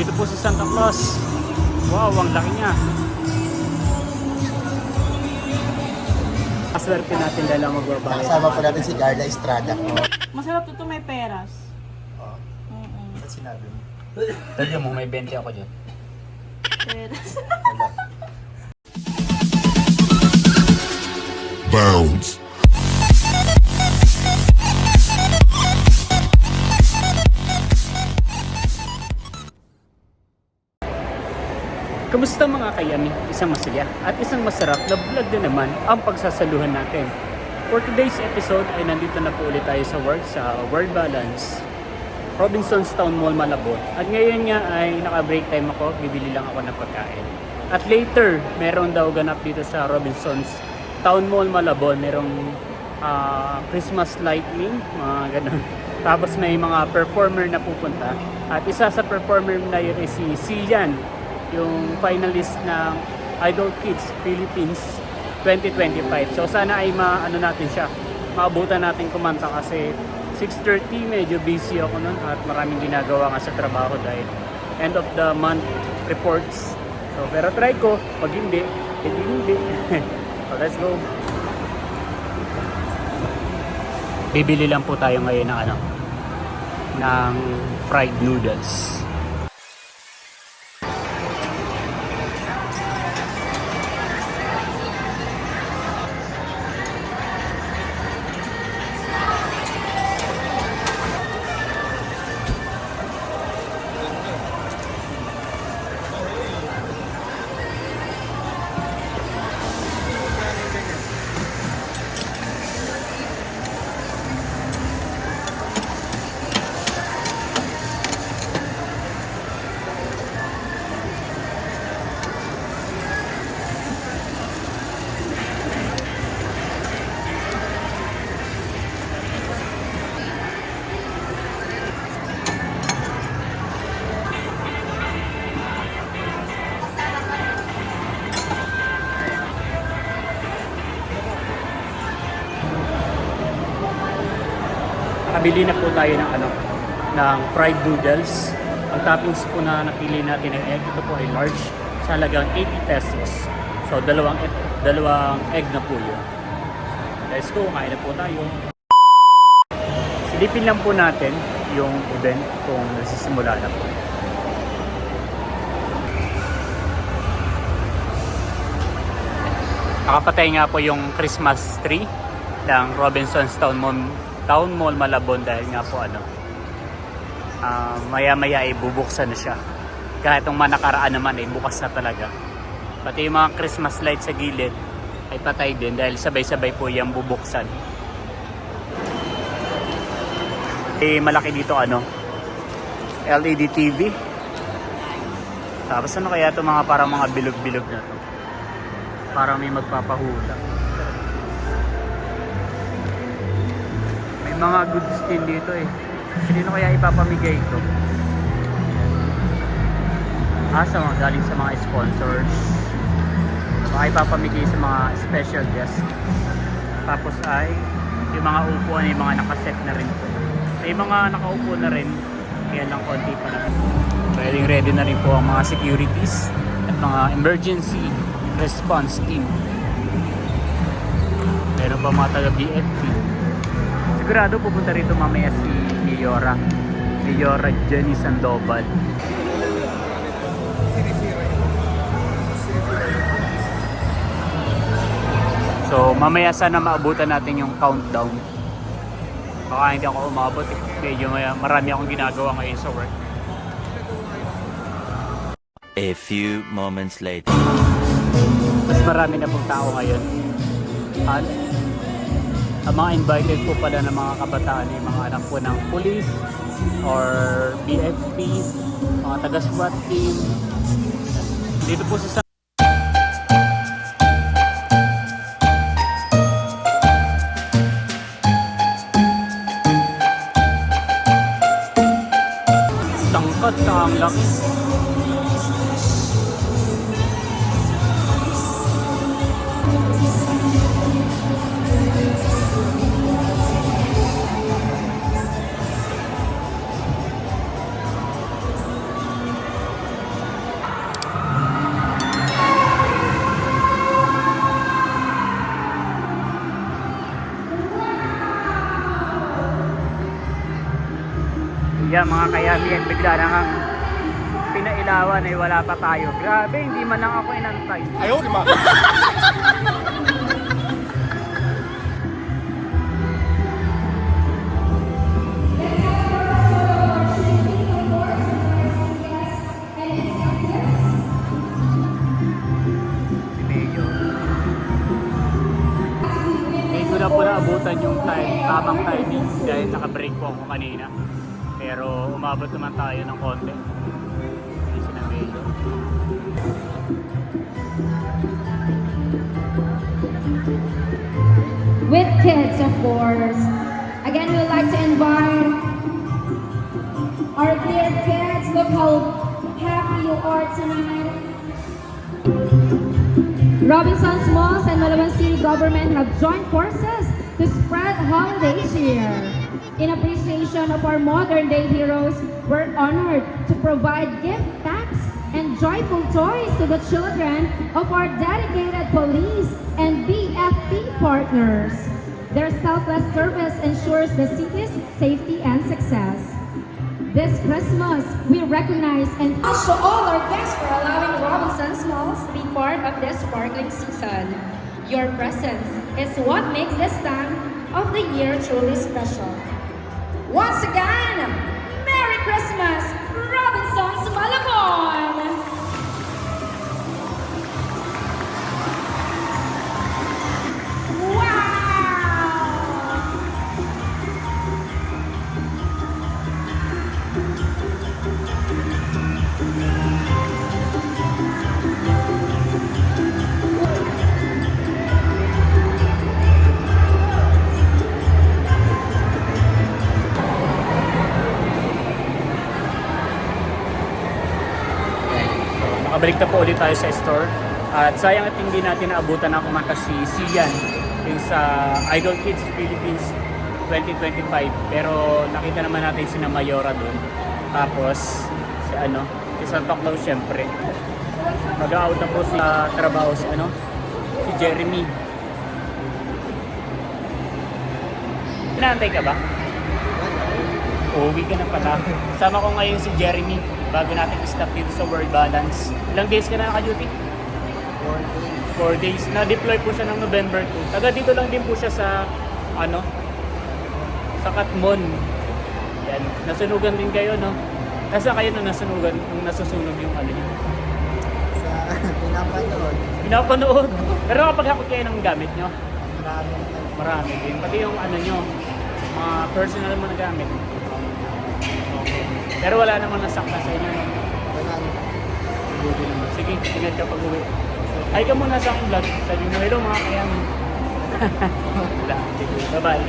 Dito po sa Santa Claus. Wow, ang laki niya. Kaswerte natin dahil ang magbabayad. Kasama po natin si Carla Estrada. Masarap to, to may peras. Oh, Mm-mm. sinabi mo? Tadyo mo, may 20 ako dyan. Peras. Wala. Kamusta mga kayami? Isang masaya at isang masarap na vlog din naman ang pagsasaluhan natin. For today's episode ay nandito na po ulit tayo sa work sa World Balance Robinson's Town Mall Malabon. At ngayon nga ay naka-break time ako, bibili lang ako ng pagkain. At later, meron daw ganap dito sa Robinson's Town Mall Malabon. Merong ah, Christmas lightning, mga ganun. Tapos may mga performer na pupunta. At isa sa performer na yun ay si Sian, yung finalist ng Idol Kids Philippines 2025. So sana ay maano natin siya, maabutan natin kumanta kasi 6.30 medyo busy ako nun at maraming ginagawa nga sa trabaho dahil end of the month reports. So pero try ko, pag hindi, hindi hindi. so let's go. Bibili lang po tayo ngayon ng ano, ng fried noodles. Nakabili na po tayo ng ano, ng fried noodles. Ang toppings po na napili natin ay egg. Ito po ay large sa halagang 80 pesos. So dalawang egg, dalawang egg na po yun. Let's go, kain na po tayo. Silipin lang po natin yung event kung nasisimula na po. Nakapatay nga po yung Christmas tree ng Robinson's Town Mall, Town Mall Malabon dahil nga po ano ah, maya maya ay bubuksan na siya. Kahit yung manakaraan naman ay bukas na talaga. Pati yung mga Christmas lights sa gilid ay patay din dahil sabay-sabay po yung bubuksan. Eh malaki dito ano LED TV tapos ano kaya ito mga parang mga bilog-bilog na to? Parang may magpapahula mga goods din dito eh. Sino kaya ipapamigay ito? Ah sa mga galing sa mga sponsors. Baka ipapamigay sa mga special guests. Tapos ay yung mga upuan ay mga nakaset na rin po. May mga nakaupo na rin. Kaya lang konti pa na ready ready na rin po ang mga securities at mga emergency response team. Meron pa mga taga BFP sigurado pupunta rito mamaya si Liora Liora Jenny Sandoval So mamaya sana maabutan natin yung countdown Baka hindi ako umabot eh. Medyo marami akong ginagawa ngayon sa work A few moments later. mas marami na pong tao ngayon. At ang mga invited po pala ng mga kabataan ay mga anak po ng police or BFP, mga taga-SWAT team. Dito po sa tangkat na ang Yan mga kayami at bigla na kang pinailawan ay wala pa tayo. Grabe, hindi man lang ako inantay. Ayaw, lima. Si umabot naman tayo ng konti. With kids, of course. Again, we'd like to invite our dear kids. Look how happy you are tonight. Robinson's Smalls and Malaban City government have joined forces to spread holidays here. In appreciation of our modern day heroes, we're honored to provide gift packs and joyful toys to the children of our dedicated police and BFP partners. Their selfless service ensures the city's safety and success. This Christmas, we recognize and thank to all our guests for allowing Robinson's Smalls to be part of this sparkling season. Your presence is what makes this time of the year truly special. Once again, Merry Christmas, ulit tayo sa store. At sayang at hindi natin naabutan na kumanta si Sian yung sa Idol Kids Philippines 2025. Pero nakita naman natin si Mayora doon. Tapos si ano, si Santa Claus syempre. Mag-out na po sa trabaho si ano, si Jeremy. Inaantay ka ba? Uuwi ka na pala. Sama ko ngayon si Jeremy bago natin stop dito sa World Balance. Ilang days ka na naka-duty? 4 days. Na-deploy po siya ng November 2. Taga dito lang din po siya sa ano sa Katmon. Yan. Nasunugan din kayo, no? Nasa kayo na nasunugan, nung nasusunog yung ano yun? Sa pinapanood. Pinapanood. Pero kapag hakot kayo ng gamit nyo, Maraming marami din. Pati yung ano nyo, mga personal mo na gamit. Pero wala namang nasakta sa inyo. Buti naman. Sige, ingat ka pag uwi. Ay ka muna sa vlog. Sabi mo, hello mga kayami. Wala. Bye-bye.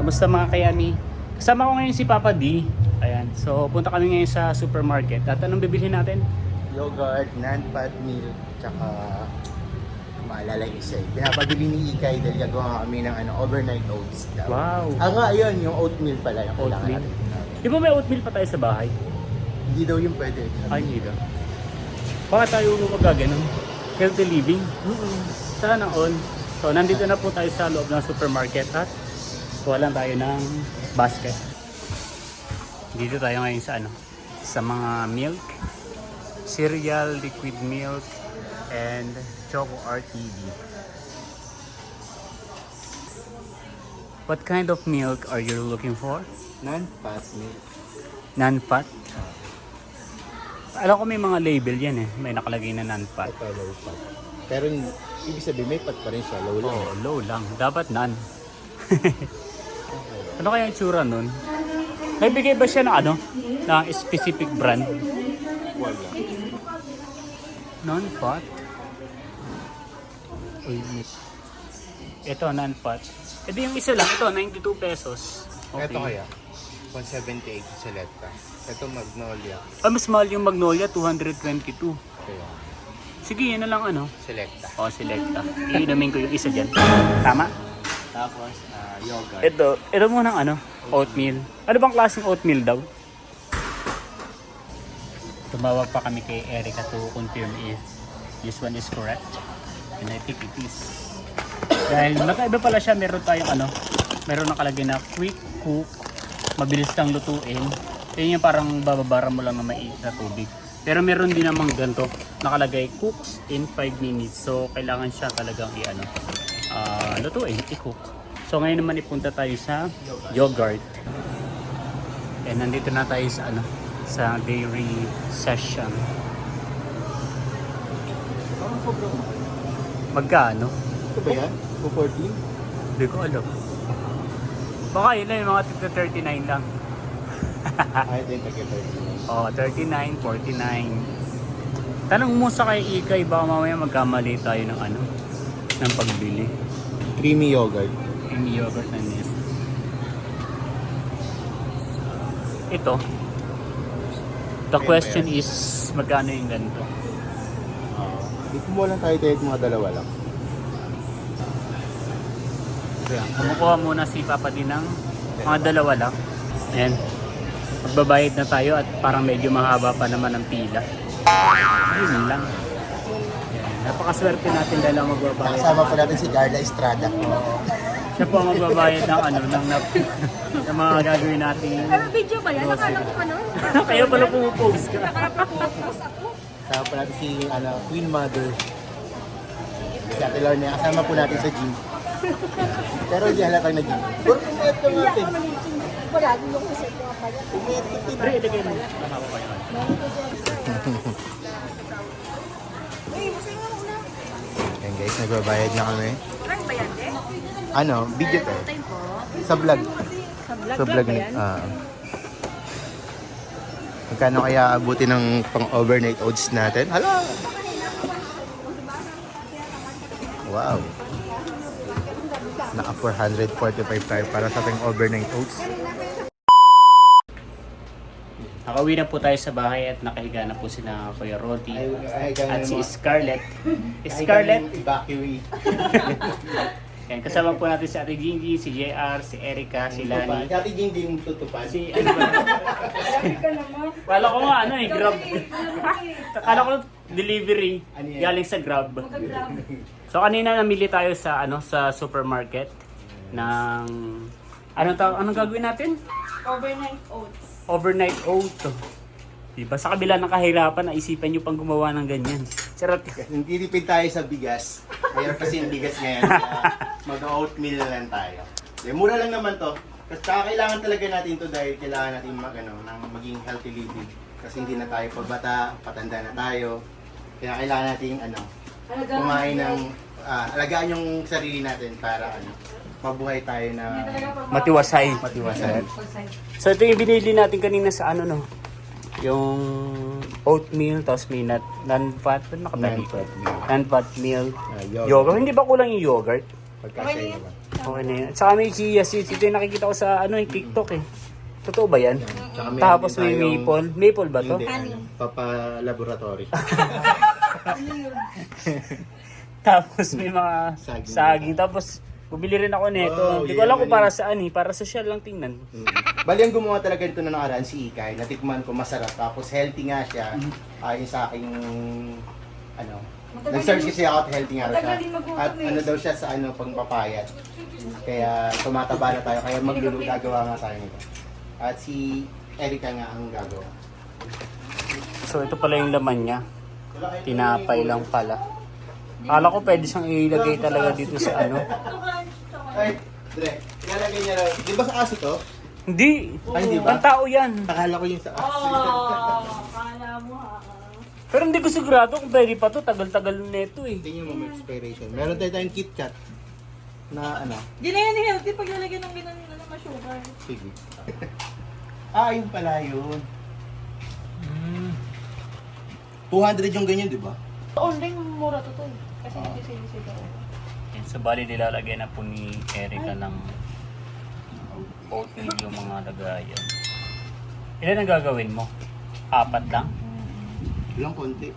Kamusta mga kayami? Kasama ko ngayon si Papa D. Ayan. So, punta kami ngayon sa supermarket. At anong bibilhin natin? Yogurt, non-fat milk, tsaka maalala yung isa eh. Pinapabili ni Ikay dahil gagawa kami ng ano, overnight oats daw. Wow. Ah nga, yun, yung oatmeal pala yung kailangan Oatmeal. natin. Di ba may oatmeal pa tayo sa bahay? Hindi daw yung pwede. Ay, hindi daw. Baka tayo magaganon. Healthy living. Sana all. So, nandito na po tayo sa loob ng supermarket at kuha lang tayo ng basket. Dito tayo ngayon sa ano? Sa mga milk, cereal, liquid milk, and Choco RTV. What kind of milk are you looking for? Non-fat milk. Non-fat? Alam ko may mga label yan eh. May nakalagay na non-fat. Ito, low fat. Pero ibig sabihin, may fat pa rin siya. Low lang. Oh, low lang. Dapat non. ano kaya yung tsura nun? May bigay ba siya ng ano? Ng specific brand? Wala. Non-fat? Uy, ito, non-fat. E di yung isa lang, ito, 92 pesos. Ito kaya, 178 Selecta. Ito Magnolia. Ah, mas mahal yung Magnolia, 222. Kaya, Sige, yun na lang ano. Selecta. O, selecta. Iinumin ko yung isa dyan. Tama? Tapos, ah, yogurt. Ito, ito mo ng ano? Oatmeal. Ano bang klaseng oatmeal daw? Tumawag pa kami kay Erica to confirm if this one is correct. And I think it is. Dahil magkaiba pala siya, meron tayong ano, meron nakalagay na quick cook, mabilis lang lutuin. Yun yung parang bababara mo lang na maiit na tubig. Pero meron din namang ganito, nakalagay cooks in 5 minutes. So kailangan siya talagang i-ano, ah, lutuin, i-cook. So ngayon naman ipunta tayo sa yogurt. And nandito na tayo sa ano, sa dairy session. Magkano? Ito ba yan? 214? Hindi ko alam. Baka yun lang yung mga tigta 39 lang. Ah, ito yung tag-30. Oo, 39, 49. Tanong mo sa kay Ikay, baka mamaya magkamali tayo ng ano, ng pagbili. Creamy yogurt. Yung yogurt na niya. Ito. The question is, magkano yung ganito? Uh, di kumuha lang tayo dahil mga dalawa lang. Kaya, kumukuha muna si Papa din ng mga dalawa lang. Ayan. Magbabayad na tayo at parang medyo mahaba pa naman ang pila. Yun lang. Ayan. Napakaswerte natin dahil ang magbabayad. Nakasama po natin si Darla Estrada. Siya po ang magbabayad ng ano, ng, ng, ng mga gagawin natin. Pero video ba yan? Nakala ko ano? Kaya pala pumupost ka. Kasama po natin si ano, Queen Mother. Si Ate Lorne, kasama po natin sa gym. Pero hindi halatang nag-gym. Pero kumayat ka natin. Pre, ilagay mo. Mahaba pa yun. Ayan guys, nagbabayad na kami. Ano ba yan, de? Ano, video to. Sa vlog. Sa vlog, Sa vlog yan? Ah. Magkano kaya abuti ng pang overnight oats natin? Hala! Wow! Naka 445 tayo para sa ating overnight oats. Nakauwi na po tayo sa bahay at nakahiga na po si na Kuya Roti at si Scarlett. Scarlett, Evacuate. yan, kasama po natin si Ate Gingy, si JR, si Erica, si Lani. Dati din din tutupad. Si ano ba? Kala ko nga ano eh, Grab. Kala ko delivery Ano yan? galing sa Grab. So kanina namili tayo sa ano sa supermarket ng ano ta anong gagawin natin? Overnight oats. Overnight oat. Diba? Sa kabila ng kahirapan, naisipan nyo pang gumawa ng ganyan. Charot. Hindi tipid tayo sa bigas. Mayroon kasi yung bigas ngayon. Mag-oatmeal na lang tayo. Eh, mura lang naman to. Kasi saka kailangan talaga natin to dahil kailangan natin mag, ano, ng maging healthy living. Kasi hindi na tayo pagbata, patanda na tayo. Kaya kailangan natin ano, kumain ng, ah, alagaan yung sarili natin para ano, mabuhay tayo na Matiwasay. matiwasan. So ito yung binili natin kanina sa ano no. Yung oatmeal, tapos may nut, non-fat, ano nakabali? Non-fat meal. Non-fat meal. Ah, yogurt. Yogurt. Hindi ba kulang yung yogurt? Pagkasya naman. Okay na yun. At saka may chia seeds. Ito yung nakikita ko sa ano, yung TikTok eh. Totoo ba yan? Tsaka meron Tapos din may tayong- maple. Maple ba to? Hindi, ano, papa-laboratory. Tapos may mga Saging. saging. Tapos bumili rin ako nito. Wow, Hindi ko alam kung para saan eh. Para social lang tingnan. Mm. Bali ang gumawa talaga nito na nakaraan si Ikay. Natikman ko masarap. Tapos healthy nga siya. Ayon sa aking ano. Nag-search kasi ako at healthy nga raw siya. At ano daw siya sa ano pangpapayat. Kaya tumataba na tayo. Kaya maglulu gagawa nga tayo nito. At si Erika nga ang gagawa. So ito pala yung laman niya. Tinapay lang pala. Akala ko pwede siyang ilagay talaga dito sa ano. Ay, Dre, ilalagay niya raw. Di ba sa aso to? Hindi. Ay, hindi ba? Ang tao yan. Akala ko yung sa aso. Oh, kala mo ha. Pero hindi ko sigurado kung pwede pa to. Tagal-tagal na ito eh. Tingnan mo may expiration. Meron tayo tayong KitKat na ano. Di na yan healthy pag lalagyan ng ganun na naman sugar. Sige. ah, yun pala yun. 200 yung ganyan, di ba? Online mura to to eh. Kasi hindi sinisigaw. Yan, so bali nilalagay na po ni Erica ng oatmeal yung mga lagayan. Ilan ang gagawin mo? Apat lang? Ilang konti.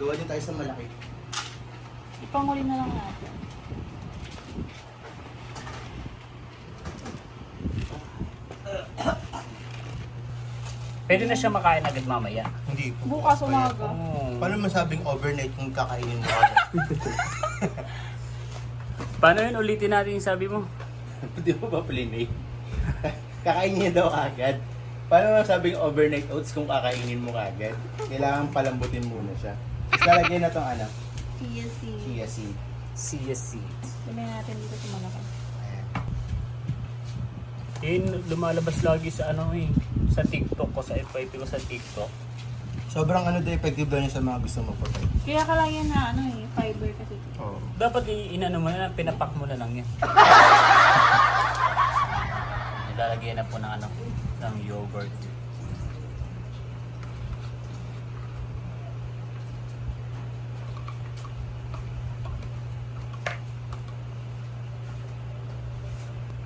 Gawa din tayo sa malaki. Ipanguli na lang natin. Pwede na siya makain agad mamaya. Hindi. Bukas umaga. Oh. Paano masabing overnight kung kakainin mo agad? Paano yun? Ulitin natin yung sabi mo. Di ba ba plinay? Kakainin niya daw agad. Paano masabing overnight oats kung kakainin mo agad? Kailangan palambutin muna siya. Tapos lalagyan na tong ano, Chia seed. chia seed. Chia seeds. Sabihin natin dito sa malaki. Ayan. Yun, lumalabas lagi sa ano eh. Sa TikTok ko, sa FYP ko sa TikTok. Sobrang ano daw effective daw niya sa mga gusto mo patay. Kaya ka lang yan na ano eh, fiber kasi. Oo. Dapat i- inano mo na lang, pinapak mo na lang yan. Nilalagyan na po ng ano, ng yogurt.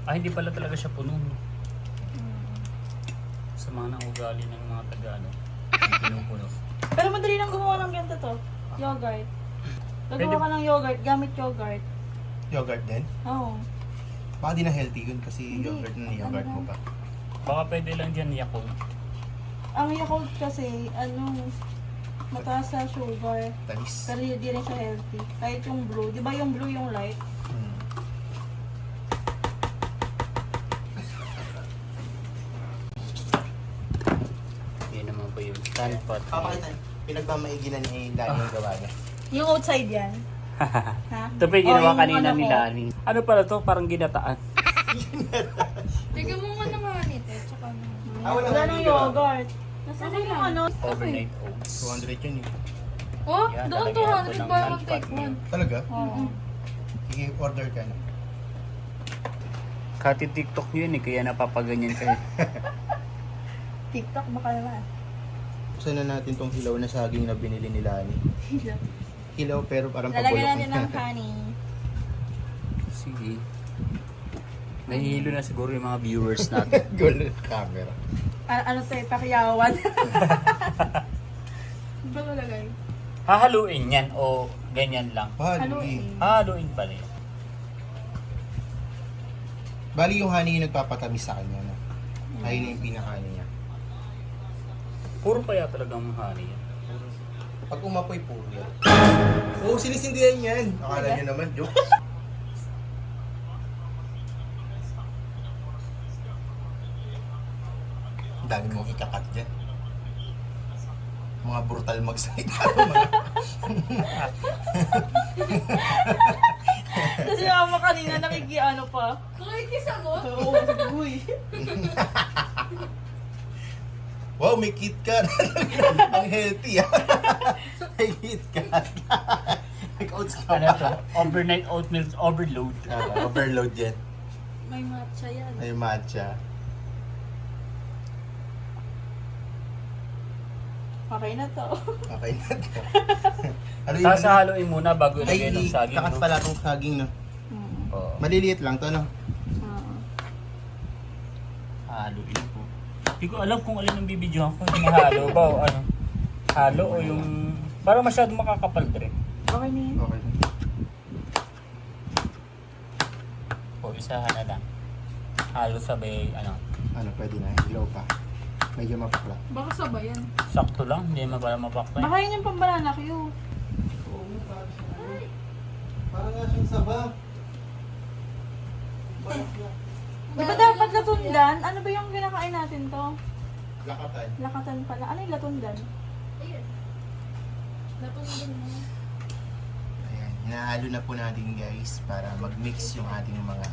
Ah, hindi pala talaga siya puno. no? Sa mga naugali ng mga taga ano, pinupuno. Pero madali lang gumawa ng ganito to. Yogurt. Gagawa Pwede- ka ng yogurt, gamit yogurt. Yogurt din? Oo. Baka di na healthy yun kasi Hindi. yogurt na yogurt mo pa. Baka pwede lang dyan Yakult. Ang Yakult kasi, ano, mataas sa sugar. Talis. Pero hindi rin siya healthy. Kahit yung blue. Di ba yung blue yung light? Hmm. Yan naman po yung stand pot. Papakita. Pinagmamaiginan ni Dani yung gawa niya. Yung outside yan. ha? Ito pa yung ginawa Oh, yung kanina ano ni ko. Lani. Ano pala to? Parang ginataan. Tignan mo nga naman ito. Tsaka ano. Ah, wala Wala nang yogurt. Nasaan yung ano? Overnight oats. 200 yun eh. Oh, Yan, doon talagyan ko 200 ng ba mag-take milk. one? Talaga? Oo. Sige, order ka na. Kati TikTok yun eh, kaya napapaganyan kayo. TikTok baka naman. Buksan na natin tong hilaw na saging na binili ni Lani. Hilaw pero parang Lalagyan natin ng pabulok. honey. Sige. Nahihilo na siguro yung mga viewers natin. Golden camera. A- ano to eh, pakiyawan. Ba lalagay? Hahaluin yan o ganyan lang? Bali. Hahaluin pala yun. Bali yung honey yung nagpapatamis sa kanya. No? Na yung pinakaano niya. Puro kaya talagang honey yan. Pag umapoy, puro yan. Oo, sinisindihan yan. Akala niyo naman, joke. Ang dami mong ikakat dyan. Mga brutal magsalita. Kasi yung ama kanina nakikiano pa. Kakikisa mo? Oo, uy. wow, may KitKat. Ang healthy ah. may KitKat. Nag-oats ka Ano to? ba? Overnight oatmeal overload. Ah, overload yan. May matcha yan. May matcha. Okay na to. Okay na to. ano Tapos hahaluin muna bago ilagay ng saging. kakat No? pala tong saging, no? Mm. Oo. Maliliit lang to, no? Oo. Haluin. Hindi ko alam kung alin ang bibidyohan ko. Yung halo ba o ano? Halo o yung... Parang masyadong makakapal rin. Okay na yun. Okay. O isahan na lang. Halo sabay ano. Ano, pwede na. Ilaw pa. Medyo mapakla. Baka sabay yan. Sakto lang. Hindi naman pala mapakpay. Baka yun yung pambanana Q. Parang nga siyang saba. Di ba dapat latundan? Ano ba yung kinakain natin to? Lakatan. Lakatan pala. Ano yung latundan? Ayun. Natundin mo. Ayan. Hinahalo na po natin guys para mag-mix yung ating mga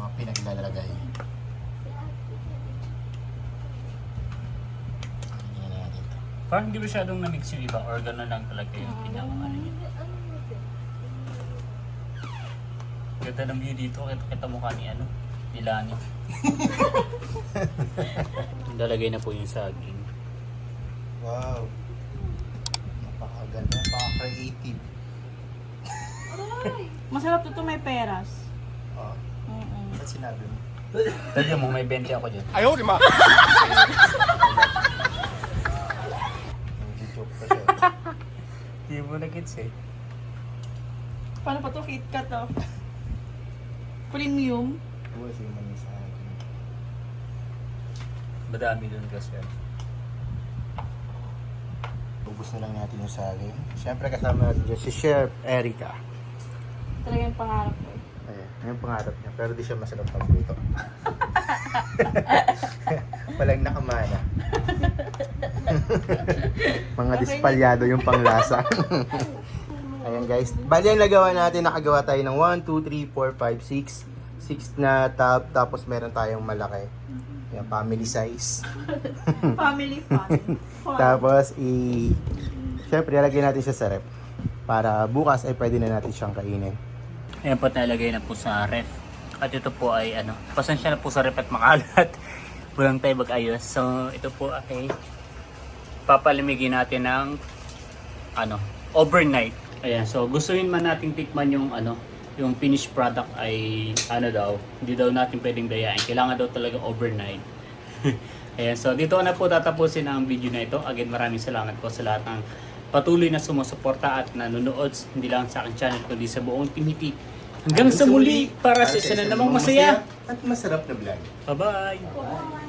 mga pinaglalagay. Parang hindi masyadong na-mix yung iba or gano'n lang talaga yung pinaka ano yun. Ganda ng view dito. Kita, kita mukha ni ano. Ni Lani. Lalagay na po yung saging. Wow. Napakaganda. Napaka-creative. Masarap to, to may peras. Oh, Mm-mm. ba't sinabi mo? Tadya mo, may 20 ako dyan. Nag-joke pa siya. Hindi mo na-gets eh. Paano pa to? KitKat to. Premium. Buwas yung mani sa akin. Madami dun kasi. Ubus na lang natin yung saging. Siyempre kasama natin dyan si Chef Erica. Talaga yung pangarap ko. eh. Ayan, yung pangarap niya. Pero di siya masarap magluto. Walang nakamana. Mga dispalyado yung panglasa. Ayan guys. Bali ang nagawa natin, nakagawa tayo ng 1, 2, 3, 4, 5, 6. 6 na top, tapos meron tayong malaki. Yan, family size. Family fun. Fun. Tapos, i... Siyempre, lalagyan natin siya sa rep. Para bukas ay pwede na natin siyang kainin. Ayan po nalagay na po sa ref. At ito po ay ano, pasensya na po sa ref at makalat. Walang tayo mag-ayos. So ito po ay papalamigin natin ng ano, overnight. Ayan, so gustuin man nating tikman yung ano, yung finished product ay ano daw, hindi daw natin pwedeng dayain. Kailangan daw talaga overnight. Ayan, so dito na po tatapusin ang video na ito. Again, maraming salamat po sa lahat ng patuloy na sumusuporta at nanonood hindi lang sa aking channel kundi sa buong Timiti. Hanggang sa muli para sa isa na namang masaya. At masarap na vlog. Bye-bye! Bye.